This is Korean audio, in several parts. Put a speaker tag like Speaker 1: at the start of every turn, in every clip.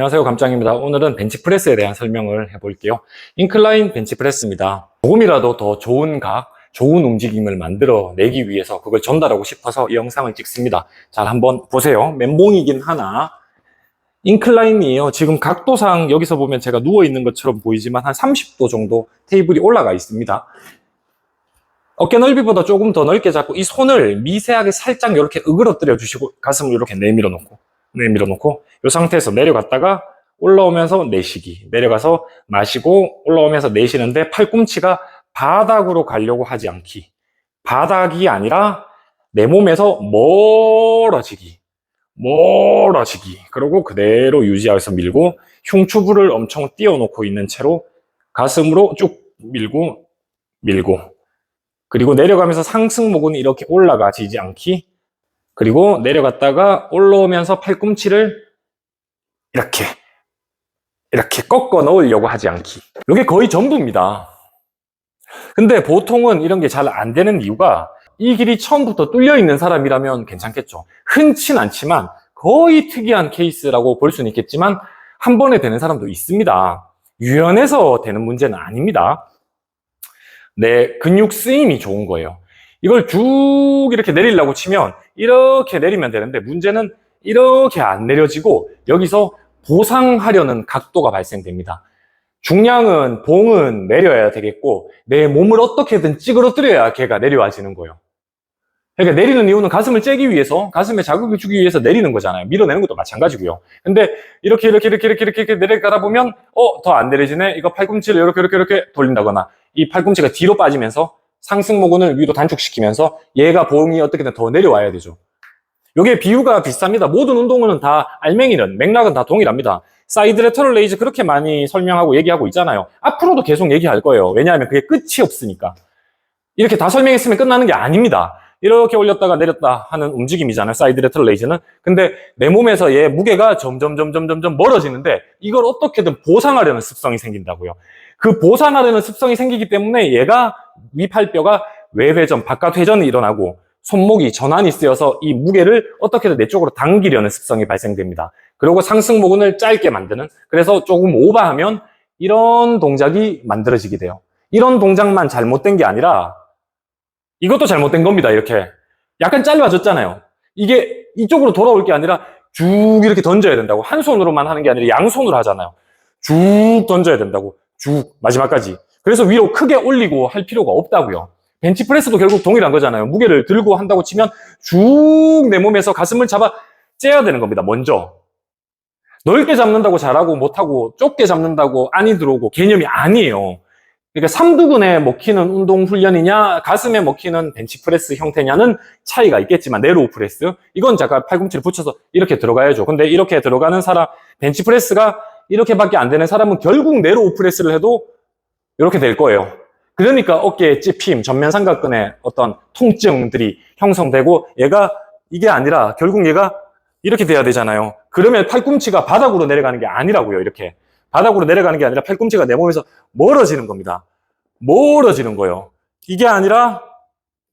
Speaker 1: 안녕하세요. 감장입니다. 오늘은 벤치프레스에 대한 설명을 해볼게요. 인클라인 벤치프레스입니다. 조금이라도 더 좋은 각 좋은 움직임을 만들어 내기 위해서 그걸 전달하고 싶어서 이 영상을 찍습니다. 잘 한번 보세요. 멘봉이긴 하나. 인클라인이에요. 지금 각도상 여기서 보면 제가 누워 있는 것처럼 보이지만 한 30도 정도 테이블이 올라가 있습니다. 어깨 넓이보다 조금 더 넓게 잡고 이 손을 미세하게 살짝 이렇게 으그러뜨려 주시고 가슴을 이렇게 내밀어 놓고 내밀어 놓고 이 상태에서 내려갔다가 올라오면서 내쉬기. 내려가서 마시고 올라오면서 내쉬는데 팔꿈치가 바닥으로 가려고 하지 않기. 바닥이 아니라 내 몸에서 멀어지기. 멀어지기. 그리고 그대로 유지하면서 밀고 흉추부를 엄청 띄워놓고 있는 채로 가슴으로 쭉 밀고 밀고. 그리고 내려가면서 상승목은 이렇게 올라가지지 않기 그리고 내려갔다가 올라오면서 팔꿈치를 이렇게 이렇게 꺾어 넣으려고 하지 않기. 이게 거의 전부입니다. 근데 보통은 이런 게 잘 안 되는 이유가 이 길이 처음부터 뚫려 있는 사람이라면 괜찮겠죠. 흔치 않지만 거의 특이한 케이스라고 볼 수는 있겠지만 한 번에 되는 사람도 있습니다. 유연해서 되는 문제는 아닙니다. 내 근육 쓰임이 좋은 거예요. 이걸 쭉 이렇게 내리려고 치면 이렇게 내리면 되는데 문제는 이렇게 안 내려지고 여기서 보상하려는 각도가 발생됩니다. 중량은 봉은 내려야 되겠고 내 몸을 어떻게든 찌그러뜨려야 걔가 내려와지는 거예요. 그러니까 내리는 이유는 가슴을 째기 위해서 가슴에 자극을 주기 위해서 내리는 거잖아요. 밀어내는 것도 마찬가지고요. 근데 이렇게 이렇게 이렇게 이렇게 이렇게, 이렇게 내려가다 보면 어 더 안 내려지네. 이거 팔꿈치를 이렇게 이렇게 이렇게 돌린다거나 이 팔꿈치가 뒤로 빠지면서 상승 모근을 위로 단축시키면서 얘가 봉이 어떻게든 더 내려와야 되죠. 요게 비유가 비슷합니다. 모든 운동은 다 알맹이는 맥락은 다 동일합니다. 사이드 레터럴 레이즈 그렇게 많이 설명하고 얘기하고 있잖아요. 앞으로도 계속 얘기할 거예요. 왜냐하면 그게 끝이 없으니까. 이렇게 다 설명했으면 끝나는 게 아닙니다. 이렇게 올렸다가 내렸다 하는 움직임이잖아요. 사이드 레터럴 레이즈는. 근데 내 몸에서 얘 무게가 점점 점점 점점 멀어지는데 이걸 어떻게든 보상하려는 습성이 생긴다고요. 그 보상하려는 습성이 생기기 때문에 얘가 위팔뼈가 외회전, 바깥 회전이 일어나고 손목이 전환이 쓰여서 이 무게를 어떻게든 내 쪽으로 당기려는 습성이 발생됩니다. 그리고 상승모근을 짧게 만드는 그래서 조금 오버하면 이런 동작이 만들어지게 돼요. 이런 동작만 잘못된 게 아니라 이것도 잘못된 겁니다. 이렇게 약간 짧아졌잖아요. 이게 이쪽으로 돌아올 게 아니라 쭉 이렇게 던져야 된다고 한 손으로만 하는 게 아니라 양손으로 하잖아요. 쭉 던져야 된다고 쭉 마지막까지. 그래서 위로 크게 올리고 할 필요가 없다고요. 벤치프레스도 결국 동일한 거잖아요. 무게를 들고 한다고 치면 쭉 내 몸에서 가슴을 잡아 째야 되는 겁니다. 먼저. 넓게 잡는다고 잘하고 못하고 좁게 잡는다고 안이 들어오고 개념이 아니에요. 그러니까 삼두근에 먹히는 운동 훈련이냐 가슴에 먹히는 벤치프레스 형태냐는 차이가 있겠지만 네로우 프레스 이건 잠깐 팔꿈치를 붙여서 이렇게 들어가야죠. 근데 이렇게 들어가는 사람 벤치프레스가 이렇게밖에 안 되는 사람은 결국 네로우 프레스를 해도 이렇게 될 거예요. 그러니까 어깨에 찝힘, 전면 삼각근에 어떤 통증들이 형성되고 얘가 이게 아니라 결국 얘가 이렇게 돼야 되잖아요. 그러면 팔꿈치가 바닥으로 내려가는 게 아니라고요. 이렇게 바닥으로 내려가는 게 아니라 팔꿈치가 내 몸에서 멀어지는 겁니다. 멀어지는 거예요. 이게 아니라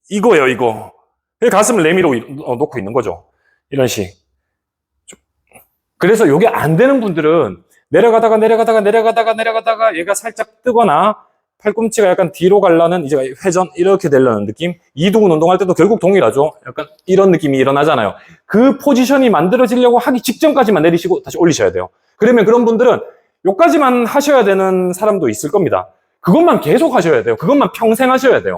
Speaker 1: 이거예요. 이거. 가슴을 내밀어 놓고 있는 거죠. 이런 식. 그래서 이게 안 되는 분들은 내려가다가 내려가다가 내려가다가 내려가다가 얘가 살짝 뜨거나 팔꿈치가 약간 뒤로 가려는 이제 회전 이렇게 되려는 느낌? 이두근 운동할 때도 결국 동일하죠. 약간 이런 느낌이 일어나잖아요. 그 포지션이 만들어지려고 하기 직전까지만 내리시고 다시 올리셔야 돼요. 그러면 그런 분들은 요까지만 하셔야 되는 사람도 있을 겁니다. 그것만 계속 하셔야 돼요. 그것만 평생 하셔야 돼요.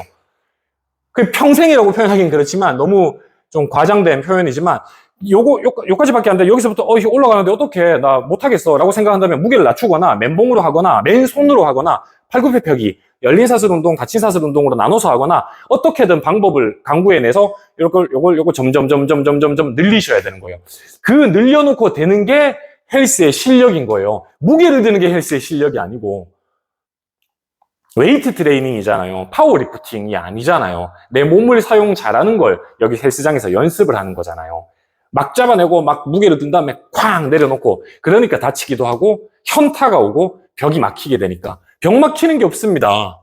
Speaker 1: 그 평생이라고 표현하기는 그렇지만 너무 좀 과장된 표현이지만 요거 요, 요까지밖에 안 돼. 여기서부터 어 올라가는데 어떻게 나 못하겠어 라고 생각한다면 무게를 낮추거나 맨봉으로 하거나 맨손으로 하거나 팔굽혀 펴기 열린 사슬 운동, 닫힌 사슬 운동으로 나눠서 하거나 어떻게든 방법을 강구해내서 요걸 요걸 요걸 점점 점점 점점 점 늘리셔야 되는 거예요. 그 늘려놓고 되는 게 헬스의 실력인 거예요. 무게를 드는 게 헬스의 실력이 아니고 웨이트 트레이닝이잖아요. 파워 리프팅이 아니잖아요. 내 몸을 사용 잘하는 걸 여기 헬스장에서 연습을 하는 거잖아요. 막 잡아내고 막 무게를 든 다음에 쾅 내려놓고 그러니까 다치기도 하고 현타가 오고 벽이 막히게 되니까 벽 막히는 게 없습니다.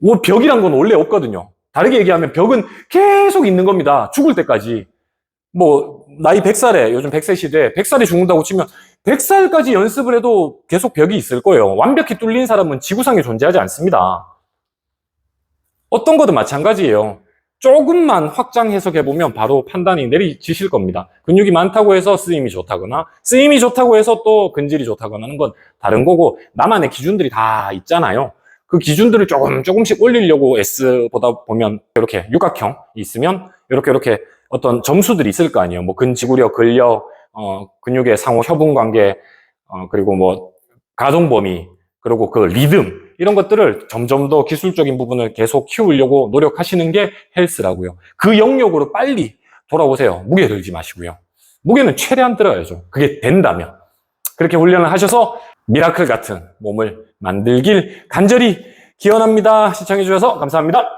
Speaker 1: 뭐 벽이란 건 원래 없거든요. 다르게 얘기하면 벽은 계속 있는 겁니다. 죽을 때까지. 뭐 나이 100살에 요즘 100세 시대에 100살이 죽는다고 치면 100살까지 연습을 해도 계속 벽이 있을 거예요. 완벽히 뚫린 사람은 지구상에 존재하지 않습니다. 어떤 것도 마찬가지예요. 조금만 확장 해석해 보면 바로 판단이 내리지실 겁니다. 근육이 많다고 해서 쓰임이 좋다거나 쓰임이 좋다고 해서 또 근질이 좋다거나 하는 건 다른 거고 나만의 기준들이 다 있잖아요. 그 기준들을 조금 조금씩 올리려고 S 보다 보면 이렇게 육각형이 있으면 이렇게 이렇게 어떤 점수들이 있을 거 아니에요. 뭐 근지구력, 근력, 어, 근육의 상호 협응 관계, 어, 그리고 뭐 가동 범위, 그리고 그 리듬 이런 것들을 점점 더 기술적인 부분을 계속 키우려고 노력하시는 게 헬스라고요. 그 영역으로 빨리 돌아오세요. 무게 들지 마시고요. 무게는 최대한 들어야죠. 그게 된다면. 그렇게 훈련을 하셔서 미라클 같은 몸을 만들길 간절히 기원합니다. 시청해주셔서 감사합니다.